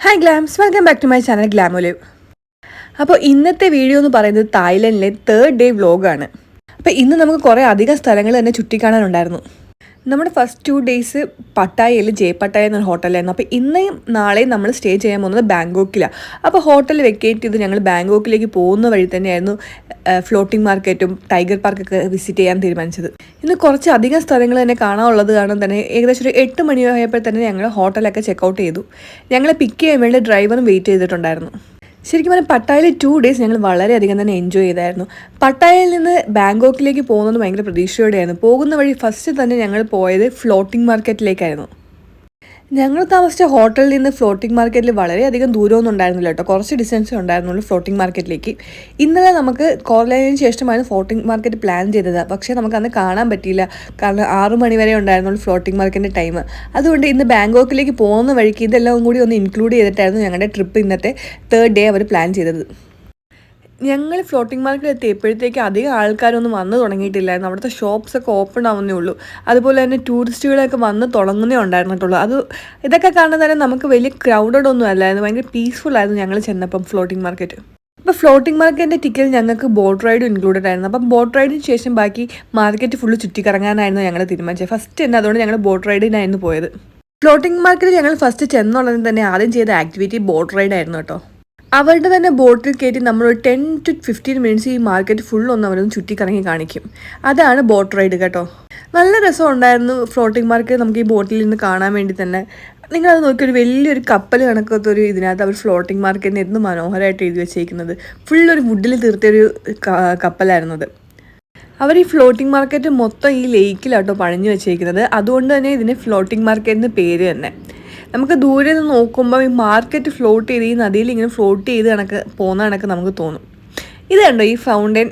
Hi glams welcome back to my channel Glamolive അപ്പോൾ ഇന്നത്തെ video എന്ന് പറയുന്നത് തായ്ലൻഡിലെ തേർഡ് ഡേ വ്ലോഗാണ് അപ്പോൾ ഇന്ന് നമുക്ക് കുറേ അധികം സ്ഥലങ്ങൾ തന്നെ ചുറ്റിക്കാണാനുണ്ടായിരുന്നു. നമ്മുടെ ഫസ്റ്റ് ടു ഡേയ്സ് പട്ടായയിൽ ജയ് പട്ടായ എന്നൊരു ഹോട്ടലായിരുന്നു അപ്പോൾ ഇന്നേയും നാളെയും നമ്മൾ സ്റ്റേ ചെയ്യാൻ പോകുന്നത് ബാങ്കോക്കിലാണ് അപ്പോൾ ഹോട്ടൽ വെക്കേറ്റ് ചെയ്ത് ഞങ്ങൾ ബാങ്കോക്കിലേക്ക് പോകുന്ന വഴി തന്നെയായിരുന്നു ഫ്ലോട്ടിംഗ് മാർക്കറ്റും ടൈഗർ പാർക്കൊക്കെ വിസിറ്റ് ചെയ്യാൻ തീരുമാനിച്ചത്. ഇന്ന് കുറച്ച് അധികം സ്ഥലങ്ങൾ തന്നെ കാണാനുള്ളത് കാരണം തന്നെ ഏകദേശം ഒരു എട്ട് മണിയായപ്പോൾ തന്നെ ഞങ്ങൾ ഹോട്ടലൊക്കെ ചെക്കൗട്ട് ചെയ്തു. ഞങ്ങളെ പിക്ക് ചെയ്യാൻ വേണ്ടി ഡ്രൈവറും വെയിറ്റ് ചെയ്തിട്ടുണ്ടായിരുന്നു. ശരിക്കും പറഞ്ഞാൽ പട്ടായയിൽ ടു ഡേയ്സ് ഞങ്ങൾ വളരെയധികം തന്നെ എൻജോയ് ചെയ്തായിരുന്നു. പട്ടായയിൽ നിന്ന് ബാങ്കോക്കിലേക്ക് പോകുന്നത് ഭയങ്കര പ്രതീക്ഷയോടെയായിരുന്നു. പോകുന്ന വഴി ഫസ്റ്റ് തന്നെ ഞങ്ങൾ പോയത് ഫ്ലോട്ടിംഗ് മാർക്കറ്റിലേക്കായിരുന്നു ഞങ്ങൾ താമസിച്ച ഹോട്ടലിൽ നിന്ന് ഫ്ലോട്ടിംഗ് മാർക്കറ്റിൽ വളരെയധികം ദൂരമൊന്നും ഉണ്ടായിരുന്നില്ല കേട്ടോ. കുറച്ച് ഡിസ്റ്റൻസ് ഉണ്ടായിരുന്നുള്ളൂ ഫ്ലോട്ടിംഗ് മാർക്കറ്റിലേക്ക്. ഇന്നലെ നമുക്ക് കോർലൈനിന് ശേഷമായിരുന്നു ഫ്ലോട്ടിംഗ് മാർക്കറ്റ് പ്ലാൻ ചെയ്തത്. പക്ഷേ നമുക്ക് അന്ന് കാണാൻ പറ്റിയില്ല. കാരണം ആറു മണി വരെ ഉണ്ടായിരുന്നുള്ളൂ ഫ്ലോട്ടിംഗ് മാർക്കറ്റിന്റെ ടൈം അതുകൊണ്ട് ഇന്ന് ബാങ്കോക്കിലേക്ക് പോകുന്ന വഴിക്ക് ഇതെല്ലാം കൂടി ഒന്ന് ഇൻക്ലൂഡ് ചെയ്തിട്ടായിരുന്നു ഞങ്ങളുടെ ട്രിപ്പ് ഇന്നത്തെ തേർഡ് ഡേ അവർ പ്ലാൻ ചെയ്തത്. ഞങ്ങൾ ഫ്ലോട്ടിംഗ് മാർക്കറ്റ് എത്തിയപ്പോഴത്തേക്ക് അധികം ആൾക്കാരൊന്നും വന്നു തുടങ്ങിയിട്ടില്ലായിരുന്നു. അവിടുത്തെ ഷോപ്സ് ഒക്കെ ഓപ്പൺ ആവുന്നേ ഉള്ളൂ. അതുപോലെ തന്നെ ടൂറിസ്റ്റുകളൊക്കെ വന്ന് തുടങ്ങുന്നേ ഉണ്ടായിരുന്നിട്ടുള്ളൂ. അത് ഇതൊക്കെ കാണാൻ തന്നെ നമുക്ക് വലിയ ക്രൗഡഡ് ഒന്നും അല്ലായിരുന്നു. ഭയങ്കര പീസ്ഫുൾ ആയിരുന്നു ഞങ്ങൾ ചെന്നപ്പം ഫ്ലോട്ടിംഗ് മാർക്കറ്റ് അപ്പോൾ ഫ്ലോട്ടിംഗ് മാർക്കറ്റിന്റെ ടിക്കറ്റ് ഞങ്ങൾക്ക് ബോട്ട് റൈഡും ഇൻക്ലൂഡഡ് ആയിരുന്നു. അപ്പം ബോട്ട് റൈഡിന് ശേഷം ബാക്കി മാർക്കറ്റ് ഫുള്ള് ചുറ്റിക്കറങ്ങാനായിരുന്നു ഞങ്ങൾ തീരുമാനിച്ചത്. ഫസ്റ്റ് തന്നെ അതുകൊണ്ട് ഞങ്ങൾ ബോട്ട് റൈഡിനായിരുന്നു പോയത്. ഫ്ലോട്ടിംഗ് മാർക്കറ്റിൽ ഞങ്ങൾ ഫസ്റ്റ് ചെന്നുള്ളത് തന്നെ ആദ്യം ചെയ്ത ആക്ടിവിറ്റി ബോട്ട് റൈഡായിരുന്നു കേട്ടോ. അവരുടെ തന്നെ ബോട്ടിൽ കയറ്റി നമ്മൾ ടെൻ ടു ഫിഫ്റ്റീൻ മിനിറ്റ്സ് ഈ മാർക്കറ്റ് ഫുൾ ഒന്ന് അവരൊന്ന് ചുറ്റിക്കറങ്ങി കാണിക്കും. അതാണ് ബോട്ട് റൈഡ് കേട്ടോ. നല്ല രസം ഉണ്ടായിരുന്നു ഫ്ലോട്ടിംഗ് മാർക്കറ്റ് നമുക്ക് ഈ ബോട്ടിൽ നിന്ന് കാണാൻ വേണ്ടി തന്നെ. നിങ്ങളത് നോക്കി ഒരു വലിയൊരു കപ്പൽ കണക്കത്തെ ഒരു ഇതിനകത്ത് അവർ ഫ്ലോട്ടിംഗ് മാർക്കറ്റിന് എന്ത് മനോഹരമായിട്ട് എഴുതി വെച്ചേക്കുന്നത്. ഫുൾ ഒരു വുഡിൽ തീർത്തിയൊരു കപ്പലായിരുന്നത്. അവർ ഈ ഫ്ലോട്ടിംഗ് മാർക്കറ്റ് മൊത്തം ഈ ലേക്കിലാട്ടോ പണിഞ്ഞു വെച്ചേക്കുന്നത്. അതുകൊണ്ട് തന്നെ ഇതിന് ഫ്ലോട്ടിംഗ് മാർക്കറ്റ് എന്ന് പേര് തന്നെ. നമുക്ക് ദൂരെ നിന്ന് നോക്കുമ്പോൾ ഈ മാർക്കറ്റ് ഫ്ലോട്ട് ചെയ്ത് ഈ നദിയിൽ ഇങ്ങനെ ഫ്ലോട്ട് ചെയ്ത് കണക്ക് പോകുന്ന കണക്ക് നമുക്ക് തോന്നും. ഇത് കണ്ടോ ഈ ഫൗണ്ടൻ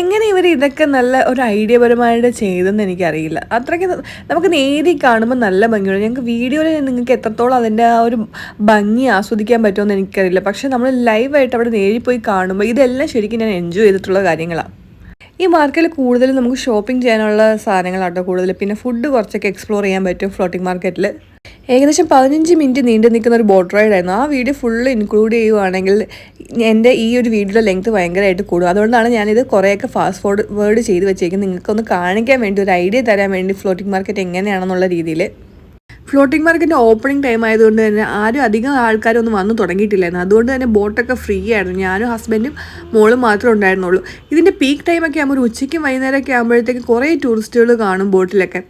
എങ്ങനെ ഇവർ ഇതൊക്കെ നല്ല ഒരു ഐഡിയ പരമായിട്ട് ചെയ്തെന്ന് എനിക്കറിയില്ല. അത്രയ്ക്ക് നമുക്ക് നേരി കാണുമ്പോൾ നല്ല ഭംഗിയുണ്ട്. ഞങ്ങൾക്ക് വീഡിയോയിൽ നിങ്ങൾക്ക് എത്രത്തോളം അതിന്റെ ആ ഒരു ഭംഗി ആസ്വദിക്കാൻ പറ്റുമെന്ന് എനിക്കറിയില്ല. പക്ഷേ നമ്മൾ ലൈവായിട്ട് അവിടെ നേരി പോയി കാണുമ്പോൾ ഇതെല്ലാം ശരിക്കും ഞാൻ എൻജോയ് ചെയ്തിട്ടുള്ള കാര്യങ്ങളാണ്. ഈ മാർക്കറ്റിൽ കൂടുതലും നമുക്ക് ഷോപ്പിംഗ് ചെയ്യാനുള്ള സാധനങ്ങളാട്ടോ കൂടുതൽ. പിന്നെ ഫുഡ് കുറച്ചൊക്കെ എക്സ്പ്ലോർ ചെയ്യാൻ പറ്റും ഫ്ലോട്ടിംഗ് മാർക്കറ്റിൽ ഏകദേശം പതിനഞ്ച് മിനിറ്റ് നീണ്ടു നിൽക്കുന്ന ഒരു ബോട്ട് റൈഡ് ആയിരുന്നു. ആ വീഡിയോ ഫുള്ള് ഇൻക്ലൂഡ് ചെയ്യുവാണെങ്കിൽ എന്റെ ഈ ഒരു വീഡിയോയുടെ ലെങ്ത് ഭയങ്കരമായിട്ട് കൂടും. അതുകൊണ്ടാണ് ഞാനിത് കുറേയൊക്കെ ഫാസ്റ്റ് ഫോർഡ് വേർഡ് ചെയ്ത് വെച്ചേക്കുന്നത്. നിങ്ങൾക്കൊന്ന് കാണിക്കാൻ വേണ്ടി ഒരു ഐഡിയ തരാൻ വേണ്ടി ഫ്ലോട്ടിംഗ് മാർക്കറ്റ് എങ്ങനെയാണെന്നുള്ള രീതിയിൽ. ഫ്ലോട്ടിംഗ് മാർക്കറ്റിന്റെ ഓപ്പണിംഗ് ടൈം ആയതുകൊണ്ട് തന്നെ ആരും അധികം ആൾക്കാരൊന്നും വന്നു തുടങ്ങിയിട്ടില്ലായിരുന്നു. അതുകൊണ്ട് തന്നെ ബോട്ടൊക്കെ ഫ്രീ ആയിരുന്നു. ഞാനും ഹസ്ബൻഡും മോളും മാത്രമേ ഉണ്ടായിരുന്നുള്ളൂ. ഇതിന്റെ പീക്ക് ടൈമൊക്കെ ആകുമ്പോൾ ഒരു ഉച്ചയ്ക്കും വൈകുന്നേരമൊക്കെ ആകുമ്പോഴത്തേക്ക് കുറേ ടൂറിസ്റ്റുകൾ കാണും ബോട്ടിലൊക്കെ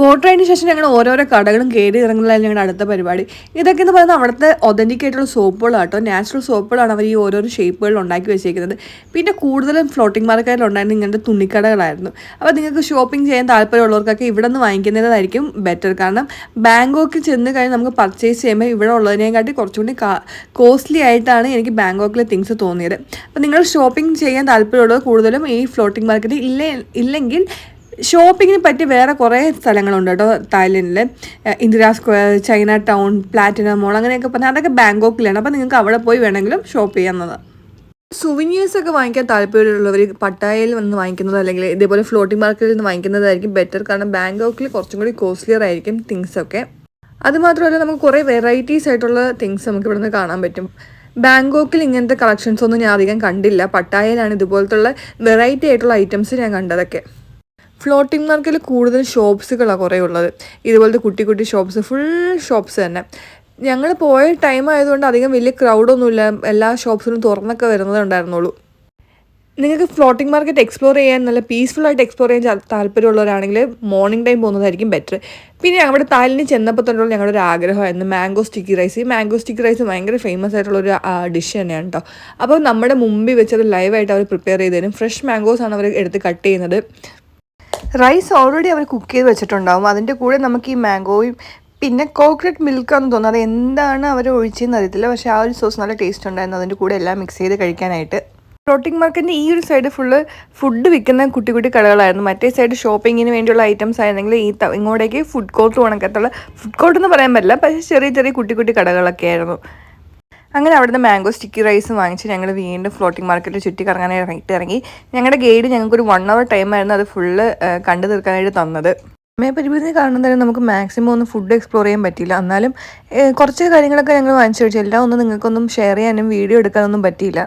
ബോട്ട് റൈഡിന് ശേഷം ഞങ്ങൾ ഓരോരോ കടകളും കയറി ഇറങ്ങുന്നതായിരുന്നു ഞങ്ങളുടെ അടുത്ത പരിപാടി. ഇതൊക്കെ എന്ന് പറയുന്നത് അവിടുത്തെ ഒതന്റിക് ആയിട്ടുള്ള സോപ്പുകളാട്ടോ നാച്ചുറൽ സോപ്പുകളാണ് അവർ ഈ ഓരോരോ ഷേപ്പുകളിൽ ഉണ്ടാക്കി വെച്ചേക്കുന്നത്. പിന്നെ കൂടുതലും ഫ്ലോട്ടിംഗ് മാർക്കറ്റിലുണ്ടായിരുന്ന ഇങ്ങനത്തെ തുണിക്കടകളായിരുന്നു. അപ്പോൾ നിങ്ങൾക്ക് ഷോപ്പിംഗ് ചെയ്യാൻ താല്പര്യമുള്ളവർക്കൊക്കെ ഇവിടെ നിന്ന് വാങ്ങിക്കുന്നതായിരിക്കും ബെറ്റർ കാരണം ബാങ്കോക്കിൽ ചെന്ന് കഴിഞ്ഞാൽ നമുക്ക് പർച്ചേസ് ചെയ്യുമ്പോൾ ഇവിടെ ഉള്ളതിനെക്കാട്ടി കുറച്ചുകൂടി കോസ്റ്റ്ലി ആയിട്ടാണ് എനിക്ക് ബാങ്കോക്കിലെ തിങ്സ് തോന്നിയത്. അപ്പോൾ നിങ്ങൾ ഷോപ്പിംഗ് ചെയ്യാൻ താല്പര്യമുള്ളത് കൂടുതലും ഈ ഫ്ലോട്ടിംഗ് മാർക്കറ്റ് ഇല്ല ഇല്ലെങ്കിൽ ഷോപ്പിങ്ങിന് പറ്റി വേറെ കുറേ സ്ഥലങ്ങളുണ്ട് കേട്ടോ തായ്ലൻഡിൽ Indira square China town platinum mall അങ്ങനെയൊക്കെ പറഞ്ഞാൽ അതൊക്കെ ബാങ്കോക്കിലാണ്. അപ്പോൾ നിങ്ങൾക്ക് അവിടെ പോയി വേണമെങ്കിലും ഷോപ്പ് ചെയ്യാവുന്നത് സുവിനിയേഴ്സ് ഒക്കെ വാങ്ങിക്കാൻ താല്പര്യമുള്ളവർ പട്ടായയിൽ വന്ന് വാങ്ങിക്കുന്നത് അല്ലെങ്കിൽ ഇതേപോലെ ഫ്ലോട്ടിംഗ് മാർക്കറ്റിൽ നിന്ന് വാങ്ങിക്കുന്നതായിരിക്കും ബെറ്റർ കാരണം ബാങ്കോക്കിൽ കുറച്ചും കൂടി കോസ്റ്റ്ലിയർ ആയിരിക്കും തിങ്സ് ഒക്കെ. അതുമാത്രമല്ല നമുക്ക് കുറേ വെറൈറ്റീസ് ആയിട്ടുള്ള തിങ്സ് നമുക്ക് ഇവിടെ കാണാൻ പറ്റും. ബാങ്കോക്കിൽ ഇങ്ങനത്തെ കളക്ഷൻസ് ഒന്നും ഞാൻ അധികം കണ്ടില്ല. പട്ടായയിലാണ് ഇതുപോലത്തുള്ള വെറൈറ്റി ആയിട്ടുള്ള ഐറ്റംസ് ഞാൻ കണ്ടതൊക്കെ. ഫ്ലോട്ടിംഗ് മാർക്കറ്റിൽ കൂടുതൽ ഷോപ്സുകളാണ് കുറേ ഉള്ളത്. ഇതുപോലത്തെ കുട്ടി കുട്ടി ഷോപ്സ് ഫുൾ ഷോപ്സ് തന്നെ. ഞങ്ങൾ പോയ ടൈം ആയതുകൊണ്ട് അധികം വലിയ ക്രൗഡൊന്നുമില്ല എല്ലാ ഷോപ്സിനും തുറന്നൊക്കെ വരുന്നതേ ഉണ്ടായിരുന്നുള്ളൂ. നിങ്ങൾക്ക് ഫ്ലോട്ടിംഗ് മാർക്കറ്റ് എക്സ്പ്ലോർ ചെയ്യാൻ നല്ല പീസ്ഫുൾ ആയിട്ട് എക്സ്പ്ലോർ ചെയ്യാൻ താല്പര്യമുള്ളവരാണെങ്കിൽ മോർണിംഗ് ടൈം പോകുന്നതായിരിക്കും ബെറ്റർ പിന്നെ അവിടെ താലിന് ചെന്നപ്പോൾ തന്നെയുള്ള ഞങ്ങളുടെ ഒരു ആഗ്രഹമായിരുന്നു മാംഗോ സ്റ്റിക്കി റൈസ് ഈ മാംഗോ സ്റ്റിക്കി റൈസ് ഭയങ്കര ഫേമസ് ആയിട്ടുള്ള ഒരു ഡിഷ് തന്നെയാണ് കേട്ടോ അപ്പോൾ നമ്മുടെ മുമ്പിൽ വെച്ചത് ലൈവായിട്ട് അവർ പ്രിപ്പയർ ചെയ്ത് തരും ഫ്രഷ് മാംഗോസ് ആണ് അവർ എടുത്ത് കട്ട് ചെയ്യുന്നത്. റൈസ് ഓൾറെഡി അവർ കുക്ക് ചെയ്ത് വെച്ചിട്ടുണ്ടാവും. അതിന്റെ കൂടെ നമുക്ക് ഈ മാംഗോയും പിന്നെ കോക്കനട്ട് മിൽക്കാന്ന് തോന്നുന്നു. അത് എന്താണ് അവർ ഒഴിച്ചതെന്ന് അറിയത്തില്ല. പക്ഷേ ആ ഒരു സോസ് നല്ല ടേസ്റ്റ് ഉണ്ടായിരുന്നു. അതിന്റെ കൂടെ എല്ലാം മിക്സ് ചെയ്ത് കഴിക്കാനായിട്ട്. പ്രോട്ടീൻ മാർക്കറ്റിന്റെ ഈ ഒരു സൈഡ് ഫുള്ള് ഫുഡ് വിൽക്കുന്ന കുട്ടി കുട്ടി കടകളായിരുന്നു. മറ്റേ സൈഡ് ഷോപ്പിങ്ങിന് വേണ്ടിയുള്ള ഐറ്റംസ് ആയിരുന്നെങ്കിൽ ഈ ഇങ്ങോട്ടേക്ക് ഫുഡ് കോർട്ട് കണക്കത്തുള്ള ഫുഡ് കോർട്ട് എന്ന് പറയാൻ പറ്റില്ല. പക്ഷേ ചെറിയ ചെറിയ കുട്ടി കുട്ടി കടകളൊക്കെ ആയിരുന്നു. അങ്ങനെ അവിടുന്ന് മാംഗോ സ്റ്റിക്കി റൈസ് വാങ്ങിച്ച് ഞങ്ങൾ വീണ്ടും ഫ്ലോട്ടിംഗ് മാർക്കറ്റിൽ ചുറ്റി കറങ്ങാനായിട്ട് ഇറങ്ങി ഞങ്ങളുടെ ഗൈഡ് ഞങ്ങൾക്കൊരു വൺ അവർ ടൈമായിരുന്നു അത് ഫുള്ള് കണ്ടു തീർക്കാനായിട്ട് തന്നത്. സമയപരിമിതി കാരണം തന്നെ നമുക്ക് മാക്സിമം ഒന്ന് ഫുഡ് എക്സ്പ്ലോർ ചെയ്യാൻ പറ്റിയില്ല. എന്നാലും കുറച്ച് കാര്യങ്ങളൊക്കെ ഞങ്ങൾ വാങ്ങിച്ചു വെച്ചു എല്ലാം ഒന്നും നിങ്ങൾക്കൊന്നും ഷെയർ ചെയ്യാനും വീഡിയോ എടുക്കാനൊന്നും പറ്റിയില്ല.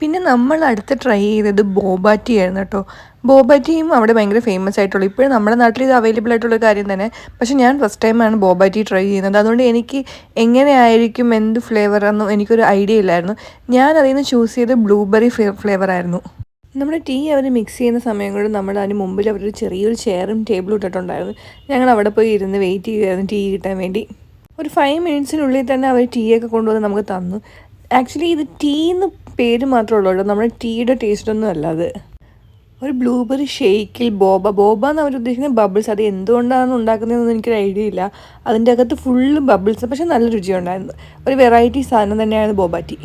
പിന്നെ നമ്മൾ അടുത്ത് ട്രൈ ചെയ്തത് ബോബാറ്റി ആയിരുന്നു കേട്ടോ. ബോബാറ്റിയും അവിടെ ഭയങ്കര ഫേമസ് ആയിട്ടുള്ളൂ. ഇപ്പോഴും നമ്മുടെ നാട്ടിൽ ഇത് അവൈലബിൾ ആയിട്ടുള്ള കാര്യം തന്നെ. പക്ഷേ ഞാൻ ഫസ്റ്റ് ടൈമാണ് ബോബാറ്റി ട്രൈ ചെയ്യുന്നത്. അതുകൊണ്ട് എനിക്ക് എങ്ങനെയായിരിക്കും എന്ത് ഫ്ലേവർ എന്നും എനിക്കൊരു ഐഡിയ ഇല്ലായിരുന്നു. ഞാൻ അതിൽ നിന്ന് ചൂസ് ചെയ്ത് ബ്ലൂബെറി ഫ്ലേവർ ആയിരുന്നു. നമ്മുടെ ടീ അവർ മിക്സ് ചെയ്യുന്ന സമയം കൊണ്ട് നമ്മൾ അതിന് മുമ്പിൽ അവരൊരു ചെറിയൊരു ചെയറും ടേബിളും ഇട്ടിട്ടുണ്ടായിരുന്നു. ഞങ്ങൾ അവിടെ പോയി ഇരുന്ന് വെയിറ്റ് ചെയ്യുമായിരുന്നു ടീ കിട്ടാൻ വേണ്ടി. ഒരു ഫൈവ് മിനിറ്റ്സിനുള്ളിൽ തന്നെ അവർ ടീയൊക്കെ കൊണ്ടുവന്ന് നമുക്ക് തന്നു. ആക്ച്വലി ഇത് ടീ എന്ന് പേര് മാത്രമേ ഉള്ളൂ. കേട്ടോ നമ്മുടെ ടീയുടെ ടേസ്റ്റ് ഒന്നും അല്ല അത്. ഒരു ബ്ലൂബെറി ഷേക്കിൽ ബോബ ബോബ എന്ന് അവർ ഉദ്ദേശിക്കുന്നത് ബബിൾസ് അത് എന്തുകൊണ്ടാണ് ഉണ്ടാക്കുന്നതെന്ന് എനിക്കൊരു ഐഡിയ ഇല്ല. അതിന്റെ അകത്ത് ഫുള്ള് ബബിൾസ് പക്ഷെ നല്ല രുചിയുണ്ടായിരുന്നു. ഒരു വെറൈറ്റി സാധനം തന്നെയാണ് ബോബ ടീ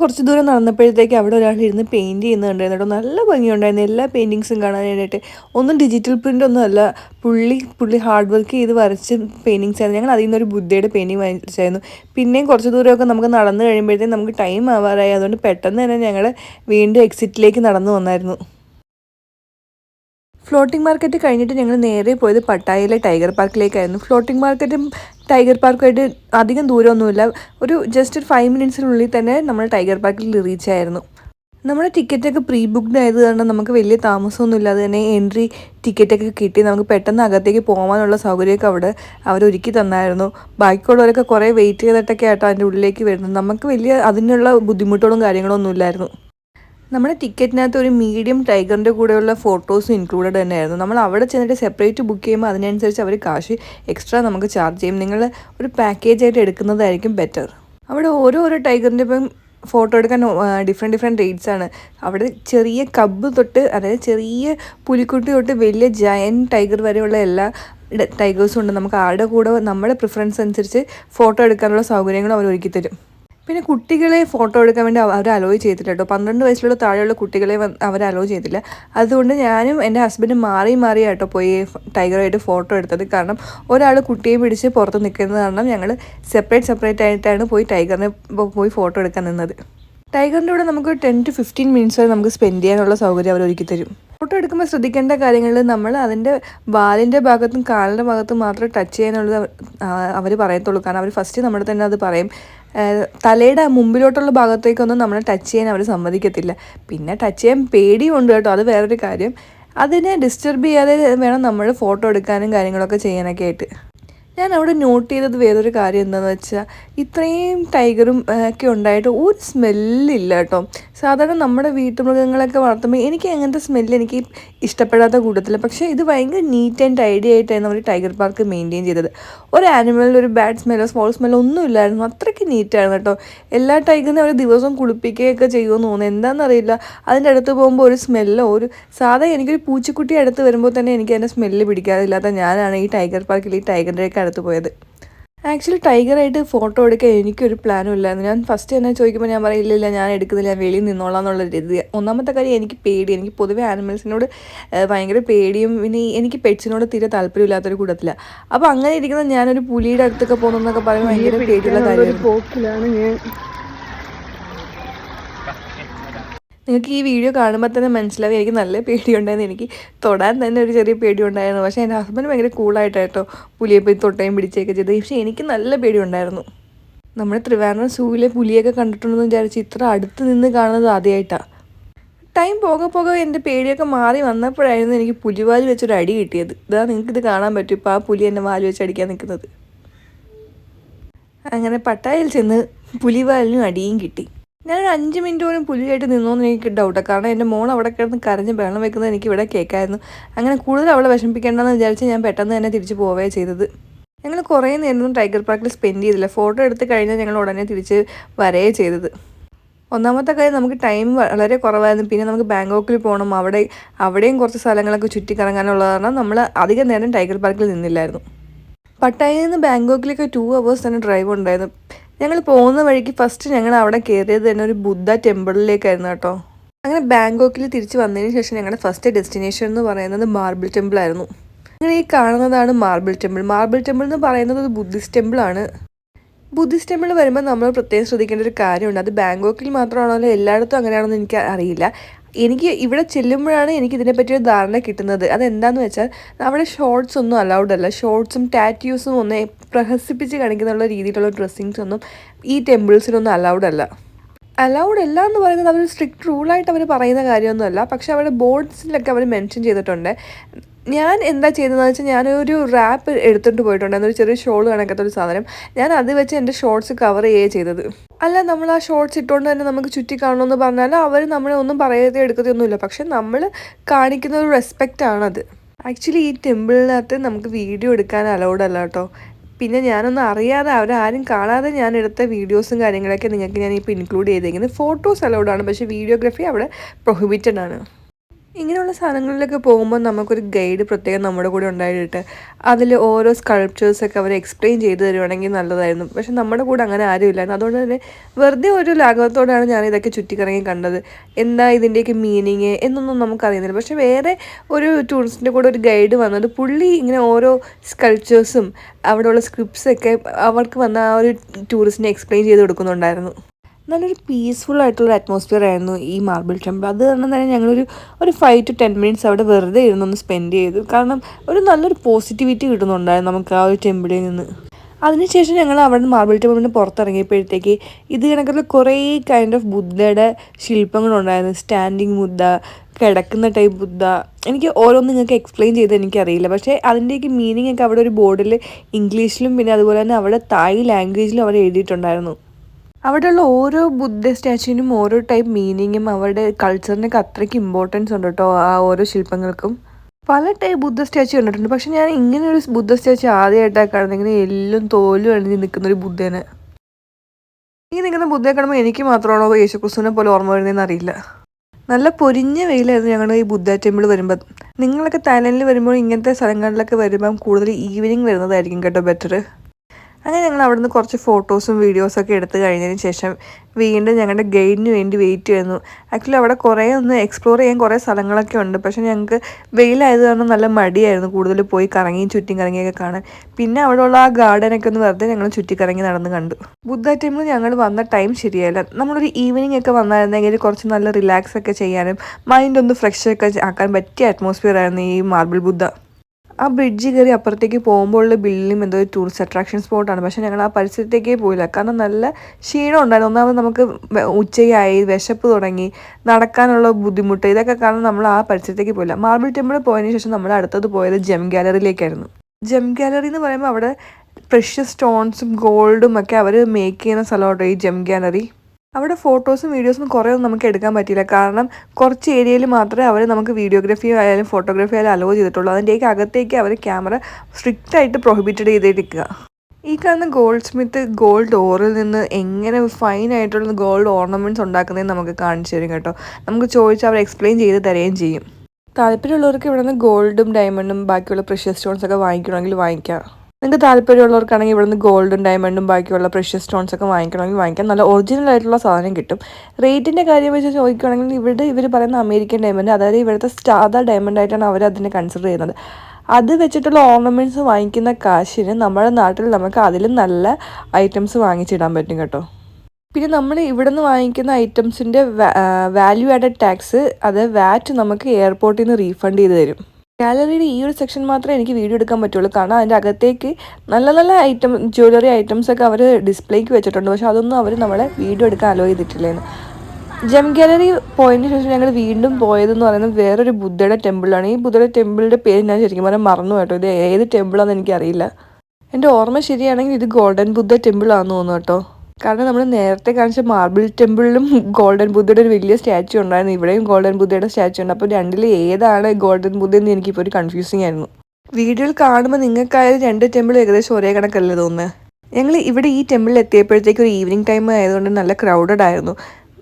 കുറിച്ച് ദൂരം നടന്നപ്പോഴത്തേക്ക് അവിടെ ഒരാൾ ഇരുന്ന് പെയിന്റ് ചെയ്യുന്നുണ്ടായിരുന്നു കേട്ടോ. നല്ല ഭംഗിയുണ്ടായിരുന്നു. എല്ലാ പെയിന്റിങ്സും കാണാനായിട്ട് ഒന്നും ഡിജിറ്റൽ പ്രിന്റ് ഒന്നും അല്ല. പുള്ളി പുള്ളി ഹാർഡ് വർക്ക് ചെയ്ത് വരച്ച് പെയിന്റിങ്സ് ആയിരുന്നു. ഞങ്ങൾ അതിൽ നിന്നൊരു ബുദ്ധയുടെ പെയിന്റിങ് വാങ്ങിച്ചായിരുന്നു. പിന്നെയും കുറച്ച് ദൂരമൊക്കെ നമുക്ക് നടന്നു കഴിയുമ്പോഴത്തേക്കും നമുക്ക് ടൈം ആവാറായി. അതുകൊണ്ട് പെട്ടെന്ന് തന്നെ ഞങ്ങൾ വീണ്ടും എക്സിറ്റിലേക്ക് നടന്നു വന്നായിരുന്നു. ഫ്ലോട്ടിംഗ് മാർക്കറ്റ് കഴിഞ്ഞിട്ട് ഞങ്ങൾ നേരെ പോയത് പട്ടായയിലെ ടൈഗർ പാർക്കിലേക്കായിരുന്നു ഫ്ലോട്ടിംഗ് മാർക്കറ്റും ടൈഗർ പാർക്കുമായിട്ട് അധികം ദൂരമൊന്നുമില്ല. ഒരു ജസ്റ്റ് ഒരു ഫൈവ് മിനിറ്റ്സിനുള്ളിൽ തന്നെ നമ്മൾ ടൈഗർ പാർക്കിൽ റീച്ച് ആയിരുന്നു. നമ്മുടെ ടിക്കറ്റൊക്കെ പ്രീ ബുക്ക്ഡ് ആയത് കാരണം നമുക്ക് വലിയ താമസമൊന്നും ഇല്ലാതെ തന്നെ എൻട്രി ടിക്കറ്റൊക്കെ കിട്ടി. നമുക്ക് പെട്ടെന്ന് അകത്തേക്ക് പോകാനുള്ള സൗകര്യമൊക്കെ അവിടെ അവരൊരുക്കി തന്നായിരുന്നു. ബാക്കിയുള്ളവരൊക്കെ കുറേ വെയിറ്റ് ചെയ്തിട്ടൊക്കെ ആയിട്ടോ അതിന്റെ ഉള്ളിലേക്ക് വരുന്നത്. നമുക്ക് വലിയ അതിനുള്ള ബുദ്ധിമുട്ടുകളും കാര്യങ്ങളൊന്നും ഇല്ലായിരുന്നു. നമ്മുടെ ടിക്കറ്റിനകത്ത് ഒരു മീഡിയം ടൈഗറിന്റെ കൂടെയുള്ള ഫോട്ടോസും ഇൻക്ലൂഡഡ് തന്നെയായിരുന്നു. നമ്മൾ അവിടെ ചെന്നിട്ട് സെപ്പറേറ്റ് ബുക്ക് ചെയ്യുമ്പോൾ അതിനനുസരിച്ച് അവർ കാശ് എക്സ്ട്രാ നമുക്ക് ചാർജ് ചെയ്യും. നിങ്ങൾ ഒരു പാക്കേജ് ആയിട്ട് എടുക്കുന്നതായിരിക്കും ബെറ്റർ അവിടെ ഓരോ ടൈഗറിന്റെ ഇപ്പം ഫോട്ടോ എടുക്കാൻ ഡിഫറെന്റ് ഡിഫറെന്റ് റേറ്റ്സ് ആണ്. അവിടെ ചെറിയ കബ്ബ് തൊട്ട് അതായത് ചെറിയ പുലിക്കുട്ടി തൊട്ട് വലിയ ജയൻ ടൈഗർ വരെയുള്ള എല്ലാ ടൈഗേഴ്സും ഉണ്ട്. നമുക്ക് ആരുടെ കൂടെ നമ്മുടെ പ്രിഫറൻസ് അനുസരിച്ച് ഫോട്ടോ എടുക്കാനുള്ള സൗകര്യങ്ങളും അവർ ഒരുക്കി തരും. പിന്നെ കുട്ടികളെ ഫോട്ടോ എടുക്കാൻ വേണ്ടി അവർ അലോ ചെയ്തില്ല കേട്ടോ പന്ത്രണ്ട് വയസ്സിലുള്ള താഴെയുള്ള കുട്ടികളെ അവർ അലോ ചെയ്തില്ല. അതുകൊണ്ട് ഞാനും എന്റെ ഹസ്ബൻഡും മാറി മാറി കേട്ടോ പോയി ടൈഗറായിട്ട് ഫോട്ടോ എടുത്തത്. കാരണം ഒരാൾ കുട്ടിയെ പിടിച്ച് പുറത്ത് നിൽക്കുന്നത് കാരണം ഞങ്ങൾ സെപ്പറേറ്റ് സെപ്പറേറ്റ് ആയിട്ടാണ് പോയി ടൈഗറിനെ പോയി ഫോട്ടോ എടുക്കാൻ നിന്നത്. ടൈഗറിന്റെ കൂടെ നമുക്ക് ടെൻ ടു ഫിഫ്റ്റീൻ മിനിറ്റ്സ് വരെ നമുക്ക് സ്പെൻഡ് ചെയ്യാനുള്ള സൗകര്യം അവർ ഒരുക്കി തരും. ഫോട്ടോ എടുക്കുമ്പോൾ ശ്രദ്ധിക്കേണ്ട കാര്യങ്ങൾ നമ്മൾ അതിന്റെ വാലിന്റെ ഭാഗത്തും കാലിന്റെ ഭാഗത്തും മാത്രം ടച്ച് ചെയ്യാനുള്ളത് അവർ പറയത്തുള്ളൂ. കാരണം അവർ ഫസ്റ്റ് നമ്മൾ തന്നെ അത് പറയും. തലയുടെ മുമ്പിലോട്ടുള്ള ഭാഗത്തേക്കൊന്നും നമ്മൾ ടച്ച് ചെയ്യാൻ അവർ സമ്മതിക്കത്തില്ല. പിന്നെ ടച്ച് ചെയ്യാൻ പേടിയുണ്ട് കേട്ടോ അത് വേറൊരു കാര്യം. അതിനെ ഡിസ്റ്റർബ് ചെയ്യാതെ വേണം നമ്മൾ ഫോട്ടോ എടുക്കാനും കാര്യങ്ങളൊക്കെ ചെയ്യാനൊക്കെ ആയിട്ട്. ഞാൻ അവിടെ നോട്ട് ചെയ്തത് വേറൊരു കാര്യം എന്താണെന്ന് വെച്ചാൽ ഇത്രയും ടൈഗറും ഒക്കെ ഉണ്ടായിട്ട് ഒരു സ്മെല്ലില്ല കേട്ടോ. സാധാരണ നമ്മുടെ വീട്ടുമൃഗങ്ങളൊക്കെ വളർത്തുമ്പോൾ എനിക്ക് അങ്ങനത്തെ സ്മെല്ല് എനിക്ക് ഇഷ്ടപ്പെടാത്ത കൂട്ടത്തില്ല പക്ഷേ ഇത് ഭയങ്കര നീറ്റ് ആൻഡ് ടൈഡി ആയിട്ടായിരുന്നു അവർ ടൈഗർ പാർക്ക് മെയിന്റെയിൻ ചെയ്തത്. ഒരു ആനിമലിൽ ഒരു ബാഡ് സ്മെല്ലോ സ്മോൾ സ്മെല്ലോ ഒന്നും ഇല്ലായിരുന്നു. അത്രയ്ക്ക് നീറ്റായിരുന്നു കേട്ടോ. എല്ലാ ടൈഗറിനും അവർ ദിവസവും കുളിപ്പിക്കുകയൊക്കെ ചെയ്യുമെന്ന് തോന്നുന്നു. എന്താണെന്നറിയില്ല അതിന്റെ അടുത്ത് പോകുമ്പോൾ ഒരു സ്മെല്ലോ ഒരു സാധാരണ എനിക്കൊരു പൂച്ചക്കുട്ടി അടുത്ത് വരുമ്പോൾ തന്നെ എനിക്ക് അതിന്റെ സ്മെല്ല് പിടിക്കാതില്ലാത്ത ഞാനാണ് ഈ ടൈഗർ പാർക്കിൽ ഈ ടൈഗറിന്റെയൊക്കെ അടുത്ത് പോയത്. ആക്ച്വലി ടൈഗറായിട്ട് ഫോട്ടോ എടുക്കാൻ എനിക്കൊരു പ്ലാനും ഇല്ലായിരുന്നു. ഞാൻ ഫസ്റ്റ് തന്നെ ചോദിക്കുമ്പോൾ ഞാൻ പറയില്ല ഇല്ല ഞാൻ എടുക്കുന്നില്ല ഞാൻ വെളിയിൽ നിന്നോളാം എന്നുള്ള രീതി. ഒന്നാമത്തെ കാര്യം എനിക്ക് പേടി. എനിക്ക് പൊതുവേ ആനിമൽസിനോട് ഭയങ്കര പേടിയും പിന്നെ എനിക്ക് പെറ്റ്സിനോട് തീരെ താല്പര്യമില്ലാത്തൊരു കൂട്ടത്തില്ല അപ്പോൾ അങ്ങനെ ഇരിക്കുന്ന ഞാനൊരു പുലിയുടെ അടുത്തൊക്കെ പോകുന്നതെന്നൊക്കെ പറയുമ്പോൾ ഭയങ്കര പേടിയുള്ള കാര്യമാണ് പോക്കിലാണ് ഞാൻ നിങ്ങൾക്ക് ഈ വീഡിയോ കാണുമ്പോൾ തന്നെ മനസ്സിലാവും എനിക്ക് നല്ല പേടിയുണ്ടായിരുന്നു. എനിക്ക് തൊടാൻ തന്നെ ഒരു ചെറിയ പേടിയുണ്ടായിരുന്നു. പക്ഷേ എന്റെ ഹസ്ബൻഡ് ഭയങ്കര കൂളായിട്ടായിട്ടോ പുലിയെ പോയി തൊട്ടയും പിടിച്ചൊക്കെ ചെയ്ത് പക്ഷേ എനിക്ക് നല്ല പേടിയുണ്ടായിരുന്നു. നമ്മുടെ ത്രിവാരണ സൂവിലെ പുലിയൊക്കെ കണ്ടിട്ടുണ്ടെന്ന് വിചാരിച്ച് ഇത്ര അടുത്ത് നിന്ന് കാണുന്നത് ആദ്യമായിട്ടാണ് ടൈം പോകെ പോകെ എന്റെ പേടിയൊക്കെ മാറി വന്നപ്പോഴായിരുന്നു എനിക്ക് പുലിവാൽ വെച്ചൊരു അടി കിട്ടിയത്. ഇതാ നിങ്ങൾക്കിത് കാണാൻ പറ്റും. ഇപ്പോൾ ആ പുലി എന്നെ വാൽ വെച്ച് അടിക്കാൻ നിൽക്കുന്നത് അങ്ങനെ പട്ടായയിൽ ചെന്ന് പുലിവാലിനും അടിയും കിട്ടി. ഞാൻ അഞ്ച് മിനിറ്റ് പോലും പുലിയായിട്ട് നിന്നോന്ന് എനിക്ക് ഡൗട്ടാണ് കാരണം എന്റെ മോൾ അവിടെ കിടന്ന് കരഞ്ഞ് വെള്ളം വെക്കുന്നത് എനിക്ക് ഇവിടെ കേൾക്കായിരുന്നു. അങ്ങനെ കൂടുതൽ അവളെ വിഷമിപ്പിക്കേണ്ടെന്ന് വിചാരിച്ച് ഞാൻ പെട്ടെന്ന് തന്നെ തിരിച്ച് പോവേ ചെയ്തത്. ഞങ്ങൾ കുറേ നേരം ടൈഗർ പാർക്കിൽ സ്പെൻഡ് ചെയ്തില്ല. ഫോട്ടോ എടുത്ത് കഴിഞ്ഞാൽ ഞങ്ങൾ ഉടനെ തിരിച്ച് വരേ ചെയ്തത്. ഒന്നാമത്തെ കാര്യം നമുക്ക് ടൈം വളരെ കുറവായിരുന്നു. പിന്നെ നമുക്ക് ബാങ്കോക്കിൽ പോകണം അവിടെ അവിടെയും കുറച്ച് സ്ഥലങ്ങളൊക്കെ ചുറ്റിക്കറങ്ങാനുള്ളത് കാരണം നമ്മൾ അധികം നേരം ടൈഗർ പാർക്കിൽ നിന്നില്ലായിരുന്നു. പട്ടായയിൽ നിന്ന് ബാങ്കോക്കിലേക്ക് ടു അവേഴ്സ് തന്നെ ഡ്രൈവ് ഉണ്ടായിരുന്നു. ഞങ്ങൾ പോകുന്ന വഴിക്ക് ഫസ്റ്റ് ഞങ്ങൾ അവിടെ കയറിയത് തന്നെ ഒരു ബുദ്ധ ടെമ്പിളിലേക്കായിരുന്നു കേട്ടോ. അങ്ങനെ ബാങ്കോക്കിൽ തിരിച്ച് വന്നതിന് ശേഷം ഞങ്ങളുടെ ഫസ്റ്റ് ഡെസ്റ്റിനേഷൻ എന്ന് പറയുന്നത് മാർബിൾ ടെമ്പിൾ ആയിരുന്നു. അങ്ങനെ ഈ കാണുന്നതാണ് മാർബിൾ ടെമ്പിൾ. മാർബിൾ ടെമ്പിൾ എന്ന് പറയുന്നത് ഒരു ബുദ്ധിസ്റ്റ് ടെമ്പിൾ ആണ്. ബുദ്ധിസ്റ്റ് ടെമ്പിൾ വരുമ്പോൾ നമ്മൾ പ്രത്യേകം ശ്രദ്ധിക്കേണ്ട ഒരു കാര്യമുണ്ട്. അത് ബാങ്കോക്കിൽ മാത്രമാണോ എല്ലായിടത്തും അങ്ങനെയാണെന്ന് എനിക്ക് അറിയില്ല. എനിക്ക് ഇവിടെ ചെല്ലുമ്പോഴാണ് എനിക്ക് ഇതിനെപ്പറ്റി ഒരു ധാരണ കിട്ടുന്നത്. അതെന്താണെന്ന് വെച്ചാൽ അവിടെ ഷോർട്സ് ഒന്നും അലൗഡ് അല്ല. ഷോർട്സും ടാറ്റ്യൂസും ഒന്നും പ്രഹസിപ്പിച്ച് കാണിക്കുന്നുള്ള രീതിയിലുള്ള ഡ്രസ്സിങ്സ് ഒന്നും ഈ ടെമ്പിൾസിനൊന്നും അലൗഡ് അല്ല. അലൗഡ് അല്ല എന്ന് പറയുന്നത് അവർ സ്ട്രിക്റ്റ് റൂളായിട്ട് അവർ പറയുന്ന കാര്യമൊന്നുമല്ല. പക്ഷേ അവരുടെ ബോർഡ്സിലൊക്കെ അവർ മെൻഷൻ ചെയ്തിട്ടുണ്ട്. ഞാൻ എന്താ ചെയ്തതെന്ന് വെച്ചാൽ ഞാനൊരു റാപ്പ് എടുത്തിട്ട് പോയിട്ടുണ്ട്. എന്നൊരു ചെറിയ ഷോൾ കണക്കത്തെ ഒരു സാധനം. ഞാൻ അത് വെച്ച് എന്റെ ഷോർട്സ് കവർ ചെയ്യുകയാണ് ചെയ്തത്. അല്ല നമ്മൾ ആ ഷോർട്സ് ഇട്ടുകൊണ്ട് തന്നെ നമുക്ക് ചുറ്റി കാണണമെന്ന് പറഞ്ഞാൽ അവർ നമ്മളെ ഒന്നും പറയാതെ എടുക്കത്തൊന്നുമില്ല പക്ഷെ നമ്മൾ കാണിക്കുന്ന ഒരു റെസ്പെക്റ്റ് ആണത്. ആക്ച്വലി ഈ ടെമ്പിളിനകത്ത് നമുക്ക് വീഡിയോ എടുക്കാൻ അലൗഡ് അല്ല കേട്ടോ. പിന്നെ ഞാനൊന്നും അറിയാതെ അവരാരും കാണാതെ ഞാൻ എടുത്ത വീഡിയോസും കാര്യങ്ങളൊക്കെ നിങ്ങൾക്ക് ഞാൻ ഇപ്പോൾ ഇൻക്ലൂഡ് ചെയ്തേക്കുന്നത്. ഫോട്ടോസ് അലൗഡാണ് പക്ഷേ വീഡിയോഗ്രഫി അവിടെ പ്രൊഹിബിറ്റഡ് ആണ്. ഇങ്ങനെയുള്ള സ്ഥലങ്ങളിലൊക്കെ പോകുമ്പോൾ നമുക്കൊരു ഗൈഡ് പ്രത്യേകം നമ്മുടെ കൂടെ ഉണ്ടായിട്ട് അതിൽ ഓരോ സ്കൾപ്ചേഴ്സൊക്കെ അവർ എക്സ്പ്ലെയിൻ ചെയ്ത് തരുവാണെങ്കിൽ നല്ലതായിരുന്നു. പക്ഷെ നമ്മുടെ കൂടെ അങ്ങനെ ആരുമില്ലായിരുന്നു. അതുകൊണ്ട് തന്നെ വെറുതെ ഒരു ലാഘവത്തോടെയാണ് ഞാൻ ഇതൊക്കെ ചുറ്റിക്കറങ്ങി കണ്ടത്. എന്താ ഇതിന്റെയൊക്കെ മീനിങ് എന്നൊന്നും നമുക്കറിയുന്നില്ല. പക്ഷെ വേറെ ഒരു ടൂറിസ്റ്റിന്റെ കൂടെ ഒരു ഗൈഡ് വന്നത് പുള്ളി ഇങ്ങനെ ഓരോ സ്കൾപ്ചേഴ്സും അവിടെയുള്ള സ്ക്രിപ്റ്റ്സൊക്കെ അവർക്ക് വന്ന ആ ഒരു ടൂറിസ്റ്റിനെ എക്സ്പ്ലെയിൻ ചെയ്ത് കൊടുക്കുന്നുണ്ടായിരുന്നു. നല്ലൊരു പീസ്ഫുൾ ആയിട്ടുള്ള അറ്റ്മോസ്ഫിയർ ആയിരുന്നു ഈ മാർബിൾ ടെമ്പിൾ അത് കാരണം തന്നെ ഞങ്ങളൊരു ഒരു ഫൈവ് ടു ടെൻ മിനിറ്റ്സ് അവിടെ വെറുതെ ഇരുന്നൊന്ന് സ്പെൻഡ് ചെയ്തു. കാരണം ഒരു നല്ലൊരു പോസിറ്റിവിറ്റി കിട്ടുന്നുണ്ടായിരുന്നു നമുക്ക് ആ ഒരു ടെമ്പിളിൽ നിന്ന്. അതിനുശേഷം ഞങ്ങൾ അവിടെ നിന്ന് മാർബിൾ ടെമ്പിളിന് പുറത്തിറങ്ങിയപ്പോഴത്തേക്ക് ഇത് കണക്കുള്ള കുറേ കൈൻഡ് ഓഫ് ബുദ്ധയുടെ ശില്പങ്ങളുണ്ടായിരുന്നു. സ്റ്റാൻഡിങ് ബുദ്ധ കിടക്കുന്ന ടൈപ്പ് ബുദ്ധ. എനിക്ക് ഓരോന്നും നിങ്ങൾക്ക് എക്സ്പ്ലെയിൻ ചെയ്ത് എനിക്കറിയില്ല. പക്ഷേ അതിന്റെയൊക്കെ മീനിങ് ഒക്കെ അവിടെ ഒരു ബോർഡിൽ ഇംഗ്ലീഷിലും പിന്നെ അതുപോലെ തന്നെ അവിടെ തായ് ലാംഗ്വേജിലും അവർ എഴുതിയിട്ടുണ്ടായിരുന്നു. അവിടെയുള്ള ഓരോ ബുദ്ധ സ്റ്റാച്യുവിനും ഓരോ ടൈപ്പ് മീനിങ്ങും അവരുടെ കൾച്ചറിനൊക്കെ അത്രയ്ക്ക് ഇമ്പോർട്ടൻസ് ഉണ്ട് കേട്ടോ ആ ഓരോ ശില്പങ്ങൾക്കും. പല ടൈപ്പ് ബുദ്ധ സ്റ്റാച്ചു കണ്ടിട്ടുണ്ട്. പക്ഷെ ഞാൻ ഇങ്ങനെ ഒരു ബുദ്ധ സ്റ്റാച്ചു ആദ്യമായിട്ടാണ് കാണുന്നത് ഇങ്ങനെ എല്ലും തോലും അണിഞ്ഞ് നിൽക്കുന്ന ഒരു ബുദ്ധനെ. ഈ നിൽക്കുന്ന ബുദ്ധയെ കാണുമ്പോൾ എനിക്ക് മാത്രമാണോ യേശുക്രിസ്തുവിനെ പോലെ ഓർമ്മ വരുന്നതെന്ന് അറിയില്ല. നല്ല പൊരിഞ്ഞ വെയിലായിരുന്നു ഞങ്ങൾ ഈ ബുദ്ധ ടെമ്പിൾ വരുമ്പോൾ നിങ്ങളൊക്കെ തായ്ലൻഡിൽ വരുമ്പോൾ ഇങ്ങനത്തെ സ്ഥലങ്ങളിലൊക്കെ വരുമ്പം കൂടുതൽ ഈവനിങ് വരുന്നതായിരിക്കും കേട്ടോ ബെറ്റർ അങ്ങനെ ഞങ്ങൾ അവിടുന്ന് കുറച്ച് ഫോട്ടോസും വീഡിയോസൊക്കെ എടുത്തു കഴിഞ്ഞതിന് ശേഷം വീണ്ടും ഞങ്ങളുടെ ഗൈഡിന് വേണ്ടി വെയിറ്റ് ചെയ്യുന്നു. ആക്ച്വലി അവിടെ കുറേ ഒന്ന് എക്സ്പ്ലോർ ചെയ്യാൻ കുറേ സ്ഥലങ്ങളൊക്കെ ഉണ്ട്. പക്ഷേ ഞങ്ങൾക്ക് വെയിലായത് കാരണം നല്ല മടിയായിരുന്നു കൂടുതൽ പോയി കറങ്ങിയും ചുറ്റും കറങ്ങിയൊക്കെ കാണാൻ. പിന്നെ അവിടെയുള്ള ആ ഗാർഡനൊക്കെ ഒന്ന് വെറുതെ ഞങ്ങൾ ചുറ്റിക്കറങ്ങി നടന്ന് കണ്ടു. ബുദ്ധ ടൈമിൽ ഞങ്ങൾ വന്ന ടൈം ശരിയല്ല നമ്മളൊരു ഈവനിങ് ഒക്കെ വന്നായിരുന്നെങ്കിൽ കുറച്ച് നല്ല റിലാക്സ് ഒക്കെ ചെയ്യാനും മൈൻഡ് ഒന്ന് ഫ്രഷ് ഒക്കെ ആക്കാൻ പറ്റിയ അറ്റ്മോസ്ഫിയർ ആയിരുന്നു ഈ മാർബിൾ ബുദ്ധ. ആ ബ്രിഡ്ജ് കയറി അപ്പുറത്തേക്ക് പോകുമ്പോഴുള്ള ബിൽഡിംഗ് എന്തോ ടൂറിസ്റ്റ് അട്രാക്ഷൻ സ്പോട്ടാണ് പക്ഷേ ഞങ്ങൾ ആ പരിസരത്തേക്കേ പോയില്ല. കാരണം നല്ല ക്ഷീണം ഉണ്ടായിരുന്നു. ഒന്നാമത് നമുക്ക് ഉച്ചയായി വിശപ്പ് തുടങ്ങി നടക്കാനുള്ള ബുദ്ധിമുട്ട് ഇതൊക്കെ കാരണം നമ്മൾ ആ പരിസരത്തേക്ക് പോയില്ല. മാർബിൾ ടെമ്പിൾ പോയതിന് ശേഷം നമ്മൾ അടുത്തത് പോയത് ജെം ഗാലറിയിലേക്കായിരുന്നു ജെം ഗാലറി എന്ന് പറയുമ്പോൾ അവിടെ പ്രഷ്യസ് സ്റ്റോൺസും ഗോൾഡും ഒക്കെ അവർ മേക്ക് ചെയ്യുന്ന സ്ഥലമാണ് ഈ ജെം ഗാലറി അവിടെ ഫോട്ടോസും വീഡിയോസും കുറേ ഒന്നും നമുക്ക് എടുക്കാൻ പറ്റിയില്ല. കാരണം കുറച്ച് ഏരിയയിൽ മാത്രമേ അവർ നമുക്ക് വീഡിയോഗ്രാഫി ആയാലും ഫോട്ടോഗ്രാഫി ആയാലും അലോ ചെയ്തിട്ടുള്ളൂ. അതിന്റെയൊക്കെ അകത്തേക്ക് അവർ ക്യാമറ സ്ട്രിക്റ്റ് ആയിട്ട് പ്രൊഹിബിറ്റഡ് ചെയ്തിട്ടിരിക്കുക ഈ കാണുന്ന ഗോൾഡ് സ്മിത്ത് ഗോൾഡ് ഓറിൽ നിന്ന് എങ്ങനെ ഫൈൻ ആയിട്ടുള്ള ഗോൾഡ് ഓർണമെന്റ്സ് ഉണ്ടാക്കുന്നതെന്ന് നമുക്ക് കാണിച്ചു തരും കേട്ടോ. നമുക്ക് ചോദിച്ചാൽ അവർ എക്സ്പ്ലെയിൻ ചെയ്ത് തരുകയും ചെയ്യും. താല്പര്യമുള്ളവർക്ക് ഇവിടെ നിന്ന് ഗോൾഡും ഡയമണ്ടും ബാക്കിയുള്ള പ്രഷ്യസ് സ്റ്റോൺസ് ഒക്കെ വാങ്ങിക്കണമെങ്കിൽ വാങ്ങിക്കാം. നിങ്ങൾക്ക് താല്പര്യമുള്ളവർക്കാണെങ്കിൽ ഇവിടുന്ന് ഗോൾഡും ഡയമണ്ടും ബാക്കിയുള്ള പ്രഷ്യസ് സ്റ്റോൺസ് ഒക്കെ വാങ്ങിക്കണമെങ്കിൽ വാങ്ങിക്കാം. നല്ല ഒറിജിനൽ ആയിട്ടുള്ള സാധനം കിട്ടും. റേറ്റിന്റെ കാര്യം വെച്ച് ചോദിക്കുകയാണെങ്കിൽ ഇവിടെ ഇവർ പറയുന്ന അമേരിക്കൻ ഡയമണ്ട് അതായത് ഇവിടുത്തെ സാധാ ഡയമണ്ട് ആയിട്ടാണ് അവർ അതിനെ കൺസിഡർ ചെയ്യുന്നത്. അത് വെച്ചിട്ടുള്ള ഓർണമെന്റ്സ് വാങ്ങിക്കുന്ന കാശിന് നമ്മുടെ നാട്ടിൽ നമുക്ക് അതിലും നല്ല ഐറ്റംസ് വാങ്ങിച്ചിടാൻ പറ്റും കേട്ടോ. പിന്നെ നമ്മൾ ഇവിടെ നിന്ന് വാങ്ങിക്കുന്ന ഐറ്റംസിന്റെ വാല്യൂ ആഡഡ് ടാക്സ് അത് വാറ്റ് നമുക്ക് എയർപോർട്ടിൽ നിന്ന് റീഫണ്ട് ചെയ്ത് തരും. ഗാലറിയുടെ ഈ ഒരു സെക്ഷൻ മാത്രമേ എനിക്ക് വീഡിയോ എടുക്കാൻ പറ്റുള്ളൂ. കാരണം അതിന്റെ അകത്തേക്ക് നല്ല നല്ല ഐറ്റം ജ്വല്ലറി ഐറ്റംസ് ഒക്കെ അവർ ഡിസ്പ്ലേക്ക് വെച്ചിട്ടുണ്ട്. പക്ഷെ അതൊന്നും അവർ നമ്മളെ വീഡിയോ എടുക്കാൻ അലോ ചെയ്തിട്ടില്ലായിരുന്നു ജം ഗാലറി പോയതിന് ശേഷം ഞങ്ങൾ വീണ്ടും പോയതെന്ന് പറയുന്നത് വേറൊരു ബുദ്ധയുടെ ടെമ്പിളാണ് ഈ ബുദ്ധയുടെ ടെമ്പിളിന്റെ പേര് ഞാൻ ശരിക്കും പറഞ്ഞാൽ മറന്നു കേട്ടോ. ഇത് ഏത് ടെമ്പിളാണെന്ന് എനിക്കറിയില്ല. എന്റെ ഓർമ്മ ശരിയാണെങ്കിൽ ഇത് ഗോൾഡൻ ബുദ്ധ ടെമ്പിളാണെന്ന് തോന്നുന്നു കേട്ടോ. കാരണം നമ്മൾ നേരത്തെ കാണിച്ച മാർബിൾ ടെമ്പിളിലും ഗോൾഡൻ ബുദ്ധയുടെ ഒരു വലിയ സ്റ്റാച്ചു ഉണ്ടായിരുന്നു. ഇവിടെയും ഗോൾഡൻ ബുദ്ധയുടെ സ്റ്റാച്ചു ഉണ്ട്. അപ്പോൾ രണ്ടിൽ ഏതാണ് ഗോൾഡൻ ബുദ്ധ എന്ന് എനിക്കിപ്പോൾ ഒരു കൺഫ്യൂസിങ് ആയിരുന്നു. വീഡിയോയിൽ കാണുമ്പോൾ നിങ്ങൾക്കായാലും രണ്ട് ടെമ്പിൾ ഏകദേശം ഒരേ കണക്കല്ലേ തോന്നുന്നത് ഞങ്ങൾ ഇവിടെ ഈ ടെമ്പിളിൽ എത്തിയപ്പോഴത്തേക്ക് ഒരു ഈവനിങ് ടൈം ആയതുകൊണ്ട് നല്ല ക്രൗഡഡ് ആയിരുന്നു.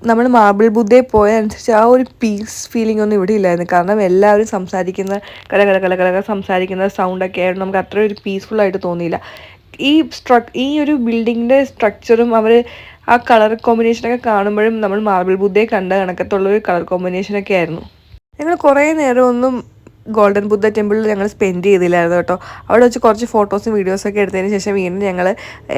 നമ്മൾ മാർബിൾ ബുദ്ധയെ പോയ അനുസരിച്ച് ആ ഒരു പീസ് ഫീലിംഗ് ഒന്നും ഇവിടെ ഇല്ലായിരുന്നു. കാരണം എല്ലാവരും സംസാരിക്കുന്ന കല കല കല കല സംസാരിക്കുന്ന സൗണ്ടൊക്കെ ആയിരുന്നു നമുക്ക് അത്ര ഒരു പീസ്ഫുൾ ആയിട്ട് തോന്നിയില്ല. ഈ സ്ട്രക് ഈ ഒരു ബിൽഡിങ്ങിന്റെ സ്ട്രക്ചറും അവർ ആ കളർ കോമ്പിനേഷനൊക്കെ കാണുമ്പോഴും നമ്മൾ മാർബിൾ ബുദ്ധയെ കണ്ട കണക്കത്തുള്ള ഒരു കളർ കോമ്പിനേഷനൊക്കെ ആയിരുന്നു. ഞങ്ങൾ കുറേ നേരം ഒന്നും ഗോൾഡൻ ബുദ്ധ ടെമ്പിളിൽ ഞങ്ങൾ സ്പെൻഡ് ചെയ്തില്ലായിരുന്നു കേട്ടോ. അവിടെ വെച്ച് കുറച്ച് ഫോട്ടോസും വീഡിയോസൊക്കെ എടുത്തതിന് ശേഷം വീണ്ടും ഞങ്ങൾ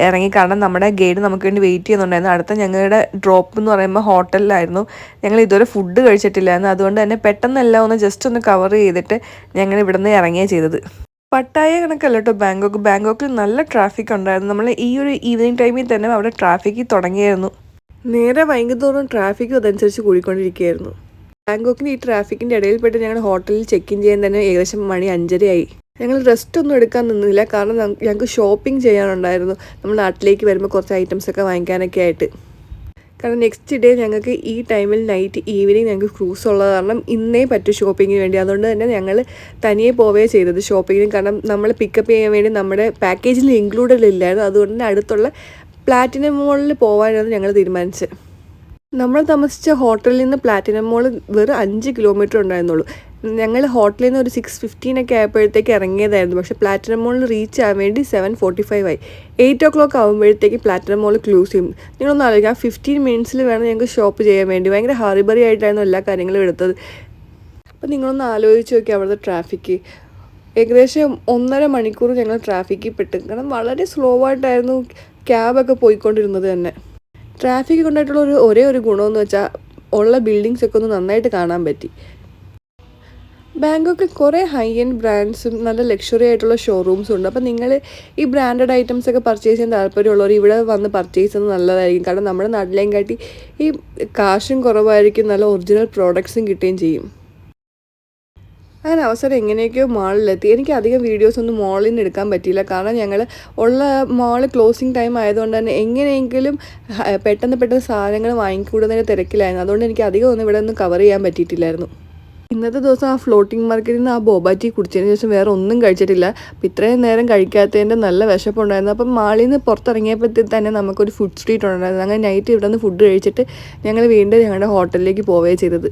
ഇറങ്ങി കാരണം നമ്മുടെ ഗൈഡ് നമുക്ക് വേണ്ടി വെയിറ്റ് ചെയ്യുന്നുണ്ടായിരുന്നു. അടുത്ത ഞങ്ങളുടെ ഡ്രോപ്പ് എന്ന് പറയുമ്പോൾ ഹോട്ടലിലായിരുന്നു. ഞങ്ങൾ ഇതുവരെ ഫുഡ് കഴിച്ചിട്ടില്ലായിരുന്നു. അതുകൊണ്ട് തന്നെ പെട്ടെന്നെല്ലാം ഒന്ന് ജസ്റ്റ് ഒന്ന് കവർ ചെയ്തിട്ട് ഞങ്ങൾ ഇവിടുന്ന് ഇറങ്ങിയാണ് ചെയ്തത്. പട്ടായ കണക്കല്ല കേട്ടോ ബാങ്കോക്ക്. ബാങ്കോക്കിൽ നല്ല ട്രാഫിക് ഉണ്ടായിരുന്നു. നമ്മൾ ഈ ഒരു ഈവനിങ് ടൈമിൽ തന്നെ അവിടെ ട്രാഫിക് തുടങ്ങിയായിരുന്നു. നേരെ വൈകുന്നേരം ട്രാഫിക്കും അതനുസരിച്ച് കൂടിക്കൊണ്ടിരിക്കുകയായിരുന്നു. ബാങ്കോക്കിന്റെ ഈ ട്രാഫിക്കിന്റെ ഇടയിൽപ്പെട്ട് ഞങ്ങൾ ഹോട്ടലിൽ ചെക്ക് ഇൻ ചെയ്യാൻ തന്നെ ഏകദേശം മണി അഞ്ചരയായി. ഞങ്ങൾ റെസ്റ്റ് ഒന്നും എടുക്കാൻ നിന്നില്ല. കാരണം ഞങ്ങൾക്ക് ഷോപ്പിംഗ് ചെയ്യാനുണ്ടായിരുന്നു. നമ്മൾ നാട്ടിലേക്ക് വരുമ്പോൾ കുറച്ച് ഐറ്റംസ് ഒക്കെ വാങ്ങിക്കാനൊക്കെ ആയിട്ട്. കാരണം നെക്സ്റ്റ് ഡേ ഞങ്ങൾക്ക് ഈ ടൈമിൽ നൈറ്റ് ഈവനിങ് ഞങ്ങൾക്ക് ക്രൂസ് ഉള്ളത് കാരണം ഇന്നേ പറ്റൂ ഷോപ്പിങ്ങിന് വേണ്ടി. അതുകൊണ്ട് തന്നെ ഞങ്ങൾ തനിയെ പോവുകയെ ചെയ്തത് ഷോപ്പിങ്ങിന് കാരണം നമ്മൾ പിക്കപ്പ് ചെയ്യാൻ വേണ്ടി നമ്മുടെ പാക്കേജിൽ ഇൻക്ലൂഡഡ് ഇല്ലായിരുന്നു. അതുകൊണ്ട് തന്നെ അടുത്തുള്ള പ്ലാറ്റിനം മോളിൽ പോകാനാണ് ഞങ്ങൾ തീരുമാനിച്ചത്. നമ്മൾ താമസിച്ച ഹോട്ടലിൽ നിന്ന് പ്ലാറ്റിനം മോൾ വെറും അഞ്ച് കിലോമീറ്റർ ഉണ്ടായിരുന്നുള്ളൂ. ഞങ്ങൾ ഹോട്ടലിൽ നിന്ന് ഒരു സിക്സ് ഫിഫ്റ്റീനൊക്കെ ആയപ്പോഴത്തേക്ക് ഇറങ്ങിയതായിരുന്നു. പക്ഷേ പ്ലാറ്റിനം മോളിൽ റീച്ച് ആവാൻ വേണ്ടി സെവൻ ഫോർട്ടി ഫൈവ് ആയി. എയ്റ്റ് ഓ ക്ലോക്ക് ആകുമ്പോഴത്തേക്ക് പ്ലാറ്റിനം മോൾ ക്ലോസ് ചെയ്യും. നിങ്ങളൊന്ന് ആലോചിക്കാം ഫിഫ്റ്റീൻ മിനിറ്റ്സിൽ വേണം ഞങ്ങൾക്ക് ഷോപ്പ് ചെയ്യാൻ വേണ്ടി. ഭയങ്കര ഹറിബറി ആയിട്ടായിരുന്നു എല്ലാ കാര്യങ്ങളും എടുത്തത്. അപ്പം നിങ്ങളൊന്ന് ആലോചിച്ച് നോക്കി അവിടുത്തെ ട്രാഫിക്ക് ഏകദേശം ഒന്നര മണിക്കൂർ ഞങ്ങൾ ട്രാഫിക്കിൽ പെട്ട്. കാരണം വളരെ സ്ലോ ആയിട്ടായിരുന്നു ക്യാബൊക്കെ പോയിക്കൊണ്ടിരുന്നത് തന്നെ. ട്രാഫിക് കൊണ്ടായിട്ടുള്ള ഒരു ഒരേ ഒരു ഗുണമെന്ന് വെച്ചാൽ ഉള്ള ബിൽഡിങ്സ് ഒക്കെ ഒന്ന് നന്നായിട്ട് കാണാൻ പറ്റി. ബാങ്കോക്കിൽ കുറേ ഹൈ എൻഡ് ബ്രാൻഡ്സും നല്ല ലക്ഷറി ആയിട്ടുള്ള ഷോറൂംസും ഉണ്ട്. അപ്പോൾ നിങ്ങൾ ഈ ബ്രാൻഡഡ് ഐറ്റംസ് ഒക്കെ പർച്ചേസ് ചെയ്യാൻ താല്പര്യമുള്ളവർ ഇവിടെ വന്ന് പർച്ചേസ് ചെയ്യുന്നത് നല്ലതായിരിക്കും. കാരണം നമ്മുടെ നാട്ടിലേയും കാട്ടി ഈ കാശും കുറവായിരിക്കും നല്ല ഒറിജിനൽ പ്രോഡക്ട്സും കിട്ടുകയും ചെയ്യും. അങ്ങനെ അവസരം എങ്ങനെയൊക്കെയോ മാളിലെത്തി. എനിക്ക് അധികം വീഡിയോസ് ഒന്നും മാളിൽ നിന്ന് എടുക്കാൻ പറ്റിയില്ല. കാരണം ഞങ്ങൾ ഉള്ള മാൾ ക്ലോസിങ് ടൈം ആയതുകൊണ്ട് തന്നെ എങ്ങനെയെങ്കിലും പെട്ടെന്ന് പെട്ടെന്ന് സാധനങ്ങൾ വാങ്ങിക്കൂടുന്നതിന് തിരക്കിലായിരുന്നു. അതുകൊണ്ട് എനിക്ക് അധികം ഒന്നും ഇവിടെ ഒന്നും കവർ ചെയ്യാൻ പറ്റിയിട്ടില്ലായിരുന്നു. ഇന്നത്തെ ദിവസം ആ ഫ്ലോട്ടിംഗ് മാർക്കറ്റിൽ നിന്ന് ആ ബോബാറ്റി കുടിച്ചതിന് ശേഷം വേറെ ഒന്നും കഴിച്ചിട്ടില്ല. അപ്പം ഇത്രയും നേരം കഴിക്കാത്തതിന്റെ നല്ല വിശപ്പുണ്ടായിരുന്നു. അപ്പം മാളിൽ നിന്ന് പുറത്തിറങ്ങിയപ്പോഴത്തേ തന്നെ നമുക്കൊരു ഫുഡ് സ്ട്രീറ്റ് ഉണ്ടായിരുന്നു. അങ്ങനെ നൈറ്റ് ഇവിടെ നിന്ന് ഫുഡ് കഴിച്ചിട്ട് ഞങ്ങൾ വീണ്ടും ഞങ്ങളുടെ ഹോട്ടലിലേക്ക് പോവുകയാണ് ചെയ്തത്.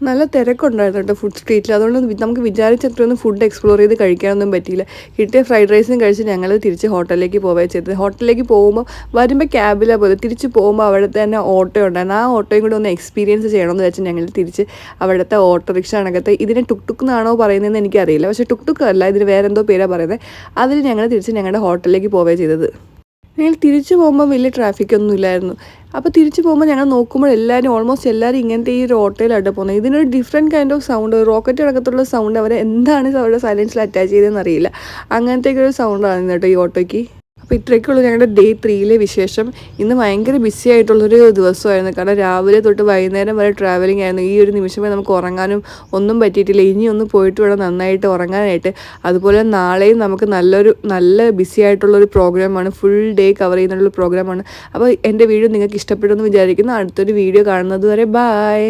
നല്ല തിരക്കുണ്ടായിരുന്നു കേട്ടോ ഫുഡ് സ്ട്രീറ്റിൽ അതുകൊണ്ട് നമുക്ക് വിചാരിച്ചത്രയൊന്നും ഫുഡ് എക്സ്പ്ലോർ ചെയ്ത് കഴിക്കാനൊന്നും പറ്റിയില്ല. കിട്ടിയ ഫ്രൈഡ് റൈസും കഴിച്ച് ഞങ്ങൾ തിരിച്ച് ഹോട്ടലിലേക്ക് പോവുകയാണ് ചെയ്തത്. ഹോട്ടലിലേക്ക് പോകുമ്പോൾ വരുമ്പോൾ ക്യാബിലാണ് പോയത്. തിരിച്ച് പോകുമ്പോൾ അവിടുത്തെ തന്നെ ഓട്ടോ ഉണ്ടായിരുന്നു. ആ ഓട്ടോയും കൂടെ ഒന്ന് എക്സ്പീരിയൻസ് ചെയ്യണമെന്ന് വെച്ചാൽ ഞങ്ങൾ തിരിച്ച് അവിടുത്തെ ഓട്ടോറിക്ഷ അണക്കത്തെ ഇതിനെ ടുക് ടുക്ക് എന്നാണോ പറയുന്നതെന്ന് എനിക്കറിയില്ല. പക്ഷേ ടുക് ടുക്ക് അല്ല ഇതിന് വേറെന്തോ പേരാണ് പറയുന്നത് അതിൽ ഞങ്ങൾ തിരിച്ച് ഞങ്ങളുടെ ഹോട്ടലിലേക്ക് പോവുകയാണ് ചെയ്തത്. ഞങ്ങൾ തിരിച്ചു പോകുമ്പോൾ വലിയ ട്രാഫിക് ഒന്നും ഇല്ലായിരുന്നു. അപ്പോൾ തിരിച്ചു പോകുമ്പോൾ ഞങ്ങൾ നോക്കുമ്പോൾ എല്ലാവരും ഓൾമോസ്റ്റ് എല്ലാവരും ഇങ്ങനത്തെ ഈ ഒരു ഓട്ടോയിലാണ് പോകുന്നത് ഇതിനൊരു different kind of sound rocket അടക്കത്തുള്ള sound അവർ എന്താണ് അവരുടെ സൈലൻസിൽ അറ്റാച്ച് ചെയ്തതെന്ന് അറിയില്ല. അങ്ങനത്തെ ഒരു സൗണ്ടാണ് കേട്ടോ ഈ ഓട്ടോയ്ക്ക്. അപ്പോൾ ഇത്രയൊക്കെയുള്ളൂ ഞങ്ങളുടെ ഡേ ത്രീയിലെ വിശേഷം. ഇന്ന് ഭയങ്കര ബിസി ആയിട്ടുള്ളൊരു ദിവസമായിരുന്നു. കാരണം രാവിലെ തൊട്ട് വൈകുന്നേരം വരെ ട്രാവലിംഗ് ആയിരുന്നു. ഈ ഒരു നിമിഷമേ നമുക്ക് ഉറങ്ങാനും ഒന്നും പറ്റിയിട്ടില്ല. ഇനി ഒന്ന് പോയിട്ട് വേണം നന്നായിട്ട് ഉറങ്ങാനായിട്ട്. അതുപോലെ നാളെയും നമുക്ക് നല്ലൊരു നല്ല ബിസി ആയിട്ടുള്ളൊരു പ്രോഗ്രാമാണ് ഫുൾ ഡേ കവർ ചെയ്യുന്നുള്ള പ്രോഗ്രാമാണ് അപ്പോൾ എന്റെ വീഡിയോ നിങ്ങൾക്ക് ഇഷ്ടപ്പെടുമെന്ന് വിചാരിക്കുന്നു. അടുത്തൊരു വീഡിയോ കാണുന്നത് വരെ ബായ്